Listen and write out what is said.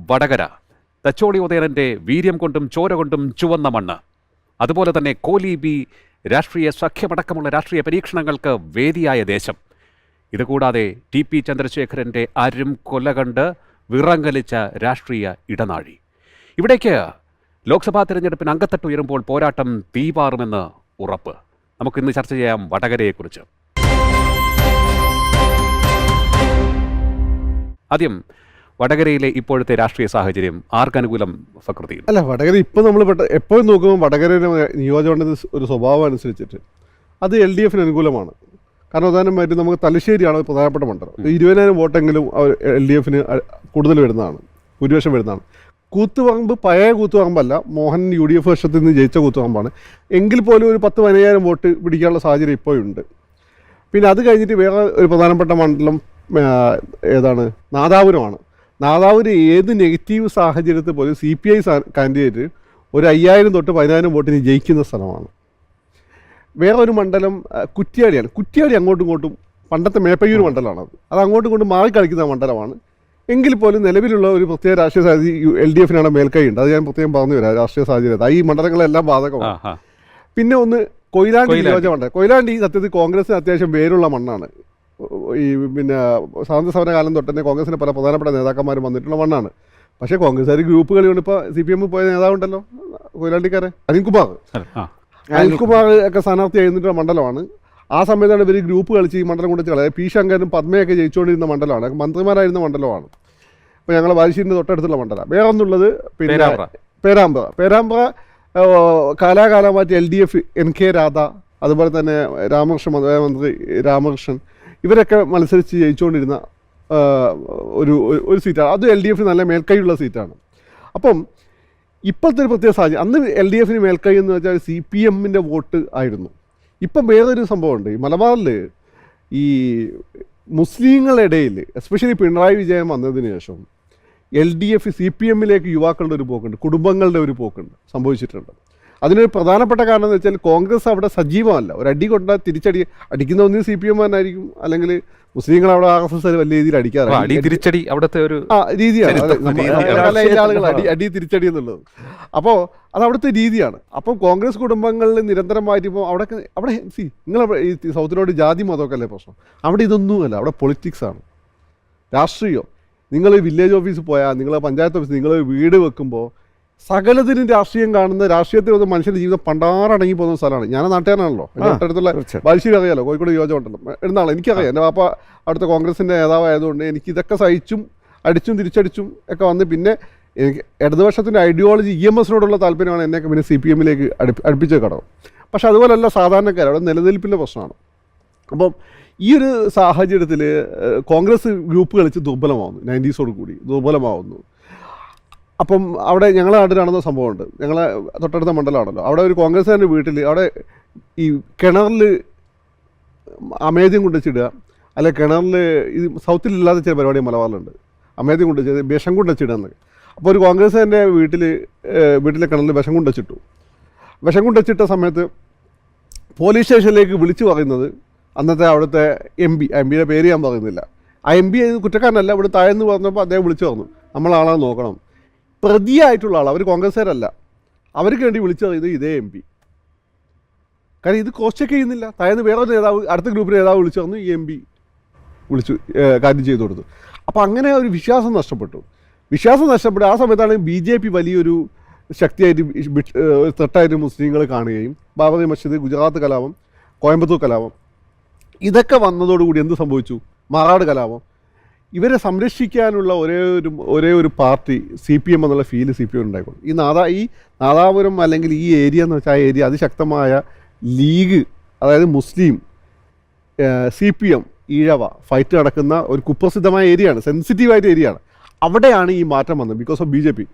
വടകര. തച്ചോളി ഉദയനന്റെ വീര്യം കൊണ്ടും ചോര കൊണ്ടും ചുവന്ന മണ്ണ്. അതുപോലെ തന്നെ കോലി ബി രാഷ്ട്രീയ സഖ്യമടക്കമുള്ള രാഷ്ട്രീയ പരീക്ഷണങ്ങൾക്ക് വേദിയായ ദേശം. ഇതുകൂടാതെ ടി പി ചന്ദ്രശേഖരന്റെ അരും കൊല കണ്ട് വിറങ്ങലിച്ച രാഷ്ട്രീയ ഇടനാഴി. ഇവിടേക്ക് ലോക്സഭാ തിരഞ്ഞെടുപ്പിന് അങ്കത്തട്ട് ഉയരുമ്പോൾ പോരാട്ടം തീപാറുമെന്ന് ഉറപ്പ്. നമുക്ക് ഇന്ന് ചർച്ച ചെയ്യാം വടകരയെക്കുറിച്ച്. ആദ്യം വടകരയിലെ ഇപ്പോഴത്തെ രാഷ്ട്രീയ സാഹചര്യം ആർക്കനുകൂലം ഫക്രുദ്ദീൻ? അല്ല വടകര ഇപ്പം നമ്മൾ എപ്പോഴും നോക്കുമ്പോൾ വടകരയുടെ നിയോജകമണ്ഡലത്തിൽ ഒരു സ്വഭാവം അനുസരിച്ചിട്ട് അത് എൽ ഡി എഫിന് അനുകൂലമാണ്. കാരണം പ്രധാനമായിട്ടും നമുക്ക് തലശ്ശേരിയാണ് പ്രധാനപ്പെട്ട മണ്ഡലം. ഇരുപതിനായിരം വോട്ടെങ്കിലും എൽ ഡി എഫിന് കൂടുതൽ വരുന്നതാണ് ഭൂരിപക്ഷം വരുന്നതാണ്. കൂത്തുപറമ്പ് പഴയ കൂത്തുപറമ്പല്ല മോഹൻ യു ഡി എഫ് വർഷത്തിൽ നിന്ന് ജയിച്ച കൂത്തുപറമ്പാണ്. എങ്കിൽ പോലും ഒരു പത്ത് പതിനയ്യായിരം വോട്ട് പിടിക്കാനുള്ള സാഹചര്യം ഇപ്പോഴുണ്ട് പിന്നെ അത് കഴിഞ്ഞിട്ട് വേറെ ഒരു പ്രധാനപ്പെട്ട മണ്ഡലം ഏതാണ്? നാദാപുരമാണ്. നാദാപുരം ഏത് നെഗറ്റീവ് സാഹചര്യത്തിൽ പോലും സി പി ഐ കാൻഡിഡേറ്റ് ഒരു അയ്യായിരം തൊട്ട് പതിനായിരം വോട്ടിന് ജയിക്കുന്ന സ്ഥലമാണ്. വേറൊരു ഒരു മണ്ഡലം കുറ്റിയാടിയാണ്. കുറ്റ്യാടി അങ്ങോട്ടും ഇങ്ങോട്ടും പണ്ടത്തെ മേപ്പയ്യൂർ മണ്ഡലമാണ്. അത് അങ്ങോട്ടും ഇങ്ങോട്ടും മാറി കളിക്കുന്ന മണ്ഡലമാണ്. എങ്കിൽ പോലും നിലവിലുള്ള ഒരു പ്രത്യേക രാഷ്ട്രീയ സാഹചര്യം എൽ ഡി എഫിനാണ് മേൽക്കൈയുണ്ട്. അത് ഞാൻ പ്രത്യേകം പറഞ്ഞു തരാം. രാഷ്ട്രീയ സാഹചര്യത്തിൽ ഈ മണ്ഡലങ്ങളെല്ലാം ബാധകമാണ്. പിന്നെ ഒന്ന് കൊയിലാണ്ടി കൊയിലാണ്ടി. നിയോജകമുണ്ട് കൊയിലാണ്ടി സത്യത്തിൽ കോൺഗ്രസിന് അത്യാവശ്യം വേരുള്ള മണ്ണാണ്. ഈ പിന്നെ സ്വാതന്ത്ര്യ സമര കാലം തൊട്ട് തന്നെ കോൺഗ്രസിന്റെ പല പ്രധാനപ്പെട്ട നേതാക്കന്മാരും വന്നിട്ടുള്ള മണ്ണാണ് പക്ഷേ കോൺഗ്രസ്സുകാർ ഗ്രൂപ്പ് കളിയുണ്ട് ഇപ്പോൾ സി പി എം പോയ നേതാവുണ്ടല്ലോ കൊയിലാണ്ടിക്കാരെ അനിൽകുമാർ. അനിൽകുമാർ ഒക്കെ സ്ഥാനാർത്ഥി എഴുന്നിട്ടുള്ള മണ്ഡലമാണ്. ആ സമയത്താണ് ഇവർ ഗ്രൂപ്പ് കളിച്ച് ഈ മണ്ഡലം കൊണ്ട് കളയത് പി ശങ്കരും പത്മയൊക്കെ ജയിച്ചുകൊണ്ടിരുന്ന മണ്ഡലമാണ്. മന്ത്രിമാരായിരുന്ന മണ്ഡലമാണ്. ഇപ്പോൾ ഞങ്ങൾ വാരിശ്ശേരിന്റെ തൊട്ടടുത്തുള്ള മണ്ഡലം. വേറെ ഒന്നുള്ളത് പിന്നെ Perambra. Perambra. കാലാകാലമായിട്ട് L D F N K Radha അതുപോലെ തന്നെ രാമകൃഷ്ണൻ മന്ത്രി രാമകൃഷ്ണൻ ഇവരൊക്കെ മത്സരിച്ച് ജയിച്ചുകൊണ്ടിരുന്ന ഒരു ഒരു- സീറ്റാണ്. അത് എൽ ഡി എഫിന് നല്ല മേൽക്കൈയുള്ള സീറ്റാണ്. അപ്പം ഇപ്പോഴത്തെ ഒരു പ്രത്യേക സാഹചര്യം അന്ന് എൽ ഡി എഫിന് മേൽക്കൈ എന്ന് വെച്ചാൽ സി പി എമ്മിന്റെ വോട്ട് ആയിരുന്നു. ഇപ്പം വേറൊരു സംഭവമുണ്ട്. ഈ മലബാറിൽ ഈ മുസ്ലിങ്ങളുടെ ഇടയിൽ എസ്പെഷ്യലി പിണറായി വിജയൻ വന്നതിന് ശേഷം L D F C P എമ്മിലേക്ക് യുവാക്കളുടെ ഒരു പോക്കുണ്ട് കുടുംബങ്ങളുടെ ഒരു പോക്കുണ്ട് സംഭവിച്ചിട്ടുണ്ട്. അതിനൊരു പ്രധാനപ്പെട്ട കാരണം എന്ന് വെച്ചാൽ കോൺഗ്രസ് അവിടെ സജീവമല്ല. ഒരു അടി കൊണ്ടാ തിരിച്ചടി അടിക്കുന്ന ഒന്നും സി പി എം ആയിരിക്കും അല്ലെങ്കിൽ മുസ്ലിങ്ങൾ അവിടെ ആർ എസ് എസ് വലിയ രീതിയിൽ അടിക്കാറുണ്ട് അടി തിരിച്ചടി അവിടുത്തെ ഒരു രീതിയാണ്. ആളുകൾ അടി അടി തിരിച്ചടി എന്നുള്ളത്. അപ്പോൾ അത് അവിടുത്തെ രീതിയാണ്. അപ്പം കോൺഗ്രസ് കുടുംബങ്ങളിൽ നിരന്തരമായിട്ട് ഇപ്പോൾ അവിടെ അവിടെ സി നിങ്ങൾ ഈ സൗത്തിനോട് ജാതി മതമൊക്കെ അല്ലേ പ്രശ്നം? അവിടെ ഇതൊന്നുമല്ല. അവിടെ പൊളിറ്റിക്സ് ആണ്. രാഷ്ട്രീയം. നിങ്ങൾ വില്ലേജ് ഓഫീസിൽ പോയാൽ നിങ്ങൾ പഞ്ചായത്ത് ഓഫീസ് നിങ്ങൾ വീട് വെക്കുമ്പോൾ സകലത്തിനും രാഷ്ട്രീയം കാണുന്ന രാഷ്ട്രീയത്തിൽ വന്ന് മനുഷ്യന്റെ ജീവിതം പണ്ടാറടങ്ങി പോകുന്ന സ്ഥലമാണ്. ഞാൻ നാട്ടുകാരനാണല്ലോ. അടുത്തുള്ള തൊട്ടടുത്തുള്ള ബാലുശ്ശേരി അറിയാലോ കോഴിക്കോട് യോജമുണ്ടല്ലോ എന്നാണ് എനിക്കറിയാം. എന്റെ പാപ്പ അടുത്ത കോൺഗ്രസിന്റെ നേതാവായതുകൊണ്ട് എനിക്ക് ഇതൊക്കെ സഹിച്ചും അടിച്ചും തിരിച്ചടിച്ചും ഒക്കെ വന്ന് പിന്നെ എനിക്ക് ഇടതുപക്ഷത്തിന്റെ ഐഡിയോളജി ഇ എം എസിനോടുള്ള താല്പര്യമാണ് എന്നെയൊക്കെ പിന്നെ സി പി എമ്മിലേക്ക് അടുപ്പി അടുപ്പിച്ച ഘടകം പക്ഷെ അതുപോലല്ല സാധാരണക്കാർ അവിടെ നിലനിൽപ്പിന്റെ പ്രശ്നമാണ്. അപ്പം ഈ ഒരു സാഹചര്യത്തിൽ കോൺഗ്രസ് ഗ്രൂപ്പ് കളിച്ച് ദുർബലമാവുന്നു നയന്റീസോട് കൂടി ദുർബലമാവുന്നു. അപ്പം അവിടെ ഞങ്ങളെ നാട്ടിൽ നടന്ന സംഭവമുണ്ട്. ഞങ്ങളെ തൊട്ടടുത്ത മണ്ഡലമാണല്ലോ. അവിടെ ഒരു കോൺഗ്രസ്സുകാരന്റെ വീട്ടിൽ അവിടെ ഈ കിണറിൽ അമേദ്യം കൊണ്ടുവച്ചിടുക അല്ലെ കിണറിൽ ഇത് സൗത്തിലില്ലാത്ത ചില പരിപാടി മലബാറിലുണ്ട്. അമേദ്യം കൊണ്ടുവച്ചത് വിഷം കൊണ്ടുവച്ചിടുക എന്നൊക്കെ അപ്പോൾ ഒരു കോൺഗ്രസ്സുകാരന്റെ വീട്ടിൽ വീട്ടിലെ കിണറിൽ വിഷം കൊണ്ടുവച്ചിട്ടു വിഷം കൊണ്ടുവച്ചിട്ട സമയത്ത് പോലീസ് സ്റ്റേഷനിലേക്ക് വിളിച്ചു പറയുന്നത് അന്നത്തെ അവിടുത്തെ എം പി. എം പിയുടെ പേര് ഞാൻ പറയുന്നില്ല. ആ എം പി കുറ്റക്കാരനല്ല. ഇവിടെ താഴെന്ന് പറഞ്ഞപ്പോൾ അദ്ദേഹം വിളിച്ചു പറഞ്ഞു. നമ്മളാളെ നോക്കണം. പ്രതിയായിട്ടുള്ള ആൾ അവർ കോൺഗ്രസ്സുകാരല്ല. അവർക്ക് വേണ്ടി വിളിച്ചത് ഇത് എം പി. കാരണം ഇത് കോസ്റ്റ് ചെക്ക് ചെയ്യുന്നില്ല. താഴെന്ന് വേറെ നേതാവ് അടുത്ത ഗ്രൂപ്പ് നേതാവ് വിളിച്ചു പറഞ്ഞു ഈ എം പി വിളിച്ചു കാര്യം ചെയ്തു കൊടുത്തു. അപ്പോൾ അങ്ങനെ ഒരു വിശ്വാസം നഷ്ടപ്പെട്ടു. വിശ്വാസം നഷ്ടപ്പെട്ടു ആ സമയത്താണ് ബി ജെ പി വലിയൊരു ശക്തിയായിട്ട് തെട്ടായിട്ട് മുസ്ലിങ്ങൾ കാണുകയും ബാബറി മസ്ജിദ് ഗുജറാത്ത് കലാപം കോയമ്പത്തൂർ കലാപം ഇതൊക്കെ വന്നതോടുകൂടി എന്ത് സംഭവിച്ചു? മാറാട് കലാപം. ഇവരെ സംരക്ഷിക്കാനുള്ള ഒരേ ഒരു ഒരേ ഒരു പാർട്ടി സി പി എം എന്നുള്ള ഫീൽ സി പി എം ഉണ്ടായിക്കോളും. ഈ നാദാ ഈ നാദാപുരം അല്ലെങ്കിൽ ഈ ഏരിയ എന്ന് വെച്ചാൽ ആ ഏരിയ അതിശക്തമായ ലീഗ് അതായത് മുസ്ലിം C P M Ezhava fight നടക്കുന്ന ഒരു കുപ്രസിദ്ധമായ ഏരിയയാണ് സെൻസിറ്റീവായിട്ട് ഏരിയയാണ് അവിടെയാണ് ഈ മാറ്റം വന്നത് because of B J P